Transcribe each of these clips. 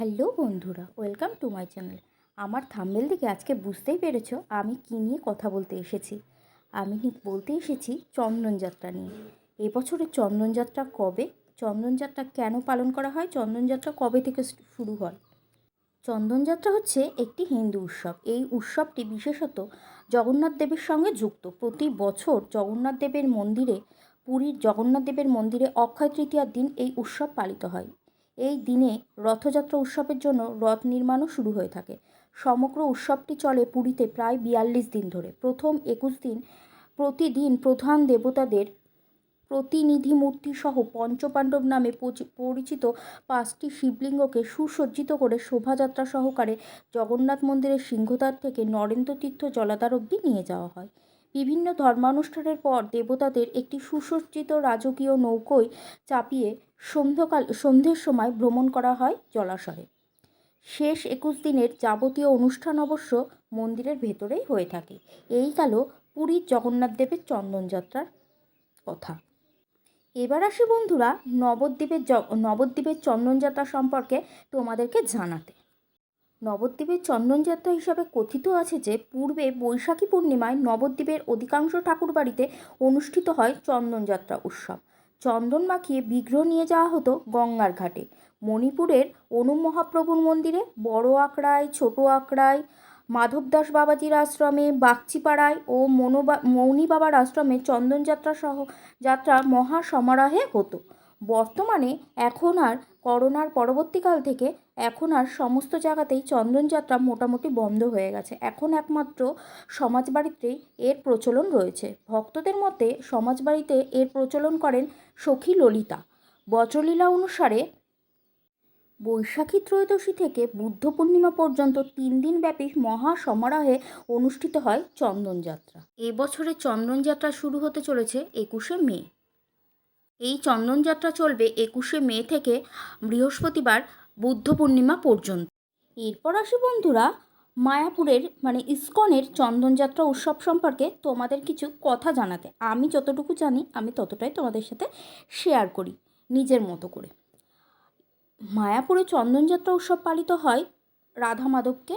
Hello বন্ধুরা, welcome to my channel. আমার thumbnail দেখে আজকে বুঝতেই পেরেছ আমি কী নিয়ে কথা বলতে এসেছি। আমি বলতে এসেছি চন্দনযাত্রা নিয়ে। এবছরের চন্দনযাত্রা কবে? চন্দনযাত্রা কেন পালন করা হয়? চন্দনযাত্রা কবে থেকে শুরু হয়? চন্দনযাত্রা হচ্ছে একটি হিন্দু উৎসব। এই উৎসবটি বিশেষত জগন্নাথ দেবের সঙ্গে যুক্ত। প্রতি বছর জগন্নাথ দেবের মন্দিরে, পুরীর জগন্নাথ দেবের মন্দিরে অক্ষয় তৃতীয়ার দিন এই উৎসব পালিত হয়। এই দিনে রথযাত্রা উৎসবের জন্য রথ নির্মাণও শুরু হয়ে থাকে। সমগ্র উৎসবটি চলে পুরীতে প্রায় বিয়াল্লিশ দিন ধরে। প্রথম একুশ দিন প্রতিদিন প্রধান দেবতাদের প্রতিনিধি মূর্তি সহ পঞ্চপাণ্ডব নামে পরিচিত পাঁচটি শিবলিঙ্গকে সুসজ্জিত করে শোভাযাত্রা সহকারে জগন্নাথ মন্দিরের সিংহদ্বার থেকে নরেন্দ্র তীর্থ জলাধার অবধি নিয়ে যাওয়া হয়। বিভিন্ন ধর্মানুষ্ঠানের পর দেবতাদের একটি সুসজ্জিত রাজকীয় নৌকোয় চাপিয়ে সন্ধ্যকাল, সন্ধ্যের সময় ভ্রমণ করা হয় জলাশয়ে। শেষ একুশ দিনের যাবতীয় অনুষ্ঠান অবশ্য মন্দিরের ভেতরেই হয়ে থাকে। এই গেল পুরীর জগন্নাথ দেবের চন্দনযাত্রার কথা। এবার আসি বন্ধুরা নবদ্বীপের নবদ্বীপের চন্দনযাত্রা সম্পর্কে তোমাদেরকে জানাতে। নবদ্বীপের চন্দনযাত্রা হিসাবে কথিত আছে যে, পূর্বে বৈশাখী পূর্ণিমায় নবদ্বীপের অধিকাংশ ঠাকুরবাড়িতে অনুষ্ঠিত হয় চন্দনযাত্রা উৎসব। চন্দন মাখিয়ে বিগ্রহ নিয়ে যাওয়া হতো গঙ্গার ঘাটে। মণিপুরের অনু মহাপ্রভুর মন্দিরে বড় আখড়ায়, ছোট আখড়ায় মাধবদাস বাবাজির আশ্রমে, বাগচিপাড়ায় ও মনোবা, মৌনী বাবার আশ্রমে চন্দনযাত্রা সহ, যাত্রা মহা সমারোহে হতো। বর্তমানে এখন আর করোনার পরবর্তীকাল থেকে এখন আর সমস্ত জায়গাতেই চন্দনযাত্রা মোটামুটি বন্ধ হয়ে গেছে। এখন একমাত্র সমাজবাড়িতেই এর প্রচলন রয়েছে। ভক্তদের মতে সমাজবাড়িতে এর প্রচলন করেন সখী ললিতা। বচলীলা অনুসারে বৈশাখী ত্রয়োদশী থেকে বুদ্ধ পূর্ণিমা পর্যন্ত তিন দিন ব্যাপী মহা সমারোহে অনুষ্ঠিত হয় চন্দনযাত্রা। এবছরে চন্দনযাত্রা শুরু হতে চলেছে একুশে মে। এই চন্দনযাত্রা চলবে একুশে মে থেকে বৃহস্পতিবার বুদ্ধ পূর্ণিমা পর্যন্ত। এরপর আসি বন্ধুরা মায়াপুরের মানে ইস্কনের চন্দনযাত্রা উৎসব সম্পর্কে তোমাদের কিছু কথা জানাতে। আমি যতটুকু জানি, আমি ততটাই তোমাদের সাথে শেয়ার করি নিজের মতো করে। মায়াপুরে চন্দনযাত্রা উৎসব পালিত হয় রাধা মাধবকে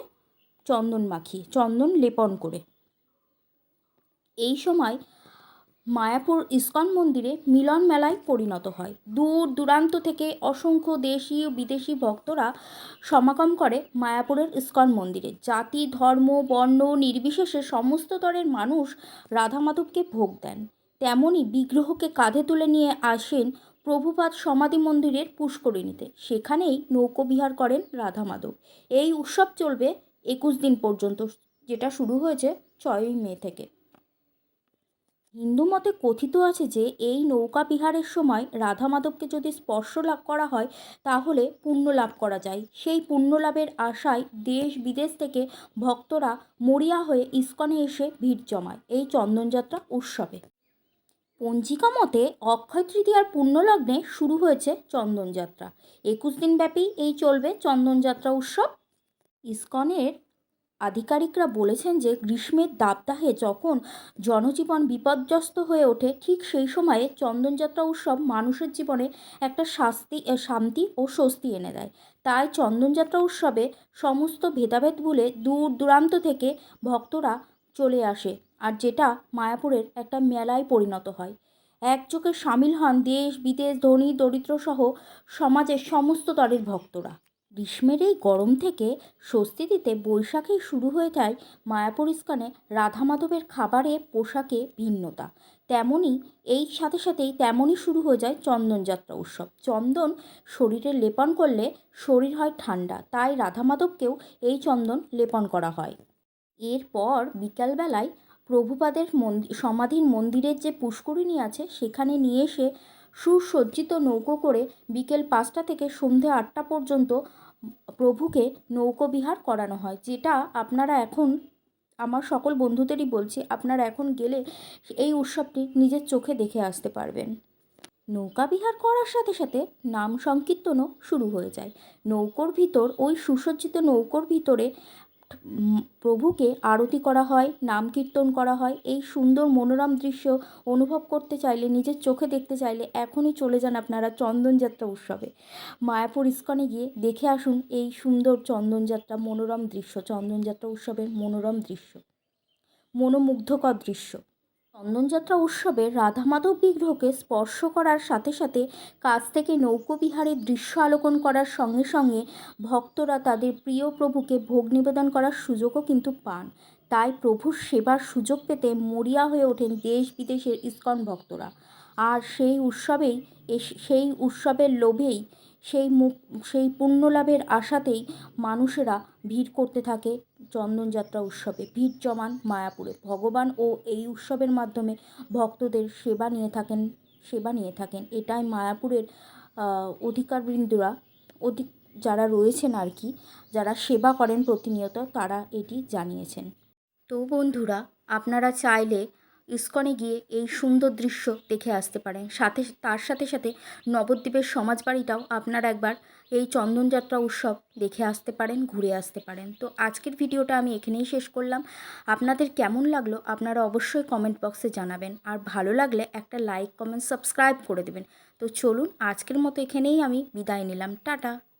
চন্দন মাখিয়ে, চন্দন লেপন করে। এই সময় মায়াপুর ইস্কন মন্দিরে মিলন মেলায় পরিণত হয়। দূর দূরান্ত থেকে অসংখ্য দেশি ও বিদেশি ভক্তরা সমাগম করে মায়াপুরের ইস্কন মন্দিরে। জাতি, ধর্ম, বর্ণ নির্বিশেষে সমস্ত স্তরের মানুষ রাধা মাধবকে ভোগ দেন। তেমনই বিগ্রহকে কাঁধে তুলে নিয়ে আসেন প্রভুপাদ সমাধি মন্দিরের পুষ্করিণীতে। সেখানেই নৌকোবিহার করেন রাধা মাধব এই উৎসব চলবে একুশ দিন পর্যন্ত, যেটা শুরু হয়েছে ছয়ই মে থেকে। হিন্দু মতে কথিত আছে যে, এই নৌকা বিহারের সময় রাধা মাধবকে যদি স্পর্শ লাভ করা হয়, তাহলে পুণ্য লাভ করা যায়। সেই পুণ্য লাভের আশায় দেশ বিদেশ থেকে ভক্তরা মরিয়া হয়ে ইস্কনে এসে ভিড় জমায় এই চন্দনযাত্রা উৎসবে। পঞ্জিকা মতে অক্ষয় তৃতীয়ার পুণ্যলগ্নে শুরু হয়েছে চন্দনযাত্রা। একুশ দিন ব্যাপী এই চলবে চন্দনযাত্রা উৎসব। ইস্কনের আধিকারিকরা বলেছেন যে গ্রীষ্মের দাবদাহে যখন জনজীবন বিপর্যস্ত হয়ে ওঠে, ঠিক সেই সময়ে চন্দনযাত্রা উৎসব মানুষের জীবনে একটা শাস্তি শান্তি ও স্বস্তি এনে দেয়। তাই চন্দনযাত্রা উৎসবে সমস্ত ভেদাভেদ ভুলে দূর দূরান্ত থেকে ভক্তরা চলে আসে, আর যেটা মায়াপুরের একটা মেলায় পরিণত হয়। একযোগে সামিল হন দেশ, বিদেশ, ধনী, দরিদ্রসহ সমাজের সমস্ত স্তরের ভক্তরা। গ্রীষ্মের এই গরম থেকে স্বস্তি দিতে বৈশাখেই শুরু হয়ে যায় মায়াপুর ইস্কনে রাধা মাধবের খাবারে পোশাকে ভিন্নতা। তেমনই এই সাথে সাথেই তেমনই শুরু হয়ে যায় চন্দনযাত্রা উৎসব। চন্দন শরীরে লেপন করলে শরীর হয় ঠান্ডা, তাই রাধা মাধবকেও এই চন্দন লেপন করা হয়। এরপর বিকালবেলায় প্রভুপাদের মন্দির সমাধির মন্দিরের যে পুষ্করিণী আছে, সেখানে নিয়ে এসে সুসজ্জিত নৌকো করে বিকেল পাঁচটা থেকে সন্ধে আটটা পর্যন্ত প্রভুকে নৌকো বিহার করানো হয়, যেটা আপনারা এখন, আমার সকল বন্ধুদেরই বলছি, আপনারা এখন গেলে এই উৎসবটি নিজের চোখে দেখে আসতে পারবেন। নৌকা বিহার করার সাথে সাথে নাম সংকীর্তনও শুরু হয়ে যায়। নৌকোর ভিতর, ওই সুসজ্জিত নৌকোর ভিতরে প্রভুকে আরতি করা হয়, নাম কীর্তন করা হয়। এই সুন্দর মনোরম দৃশ্য অনুভব করতে চাইলে, নিজের চোখে দেখতে চাইলে এখনই চলে যান আপনারা চন্দনযাত্রা উৎসবে। মায়াপুর ইস্কনে গিয়ে দেখে আসুন এই সুন্দর চন্দনযাত্রা মনোরম দৃশ্য চন্দনযাত্রা উৎসবের মনোরম দৃশ্য। মনোমুগ্ধকর দৃশ্য। চন্দনযাত্রা উৎসবে রাধা মাধব বিগ্রহকে স্পর্শ করার সাথে সাথে কাছ থেকে নৌকো বিহারের দৃশ্য আলোকন করার সঙ্গে সঙ্গে ভক্তরা তাদের প্রিয় প্রভুকে ভোগ নিবেদন করার সুযোগও কিন্তু পান। তাই প্রভুর সেবার সুযোগ পেতে মরিয়া হয়ে ওঠেন দেশ বিদেশের ইস্কন ভক্তরা। আর সেই উৎসবেই সেই উৎসবের লোভেই সেই মুখ, সেই পুণ্যলাভের আশাতেই মানুষেরা ভিড় করতে থাকে চন্দনযাত্রা উৎসবে। ভিড় জমান মায়াপুরে। ভগবান ও এই উৎসবের মাধ্যমে ভক্তদের সেবা নিয়ে থাকেন, সেবা নিয়ে থাকেন। এটাই মায়াপুরের অধিকারবৃন্দরা, অধিক, যারা রয়েছেন আর কি যারা সেবা করেন প্রতিনিয়ত, তারা এটি জানিয়েছেন। তো বন্ধুরা, আপনারা চাইলে ইস্কনে গিয়ে এই সুন্দর দৃশ্য দেখে আসতে পারেন। সাথে, তার সাথে সাথে নবদ্বীপের সমাজবাড়িটাও আপনারা একবার এই চন্দনযাত্রা উৎসব দেখে আসতে পারেন, ঘুরে আসতে পারেন। তো আজকের ভিডিওটা আমি এখানেই শেষ করলাম। আপনাদের কেমন লাগল আপনারা অবশ্যই কমেন্ট বক্সে জানাবেন। আর ভালো লাগলে একটা লাইক কমেন্ট সাবস্ক্রাইব করে দেবেন। তো চলুন আজকের মতো এখানেই আমি বিদায় নিলাম। টাটা!